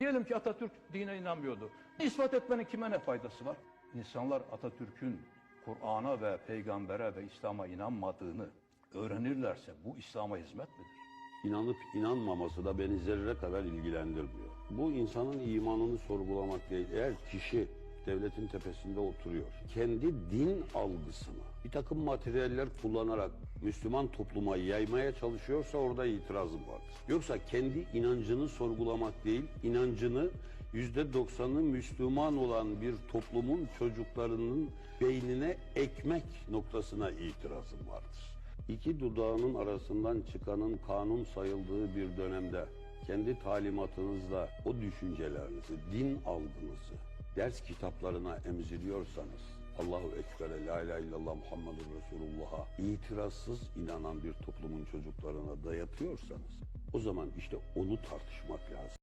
Diyelim ki Atatürk dine inanmıyordu. İspat etmenin kime ne faydası var? İnsanlar Atatürk'ün Kur'an'a ve peygambere ve İslam'a inanmadığını öğrenirlerse bu İslam'a hizmet midir? İnanıp inanmaması da beni zerre kadar ilgilendirmiyor. Bu insanın imanını sorgulamak değil. Eğer kişi devletin tepesinde oturuyor, kendi din algısını bir takım materyaller kullanarak Müslüman topluma yaymaya çalışıyorsa orada itirazım vardır. Yoksa kendi inancını sorgulamak değil, inancını yüzde doksanı Müslüman olan bir toplumun çocuklarının beynine ekmek noktasına itirazım vardır. İki dudağının arasından çıkanın kanun sayıldığı bir dönemde kendi talimatınızla o düşüncelerinizi, din algınızı ders kitaplarına emziriyorsanız Allahu Ekber'e, La ilahe illallah Muhammedur Resulullah'a itirazsız inanan bir toplumun çocuklarına dayatıyorsanız o zaman işte onu tartışmak lazım.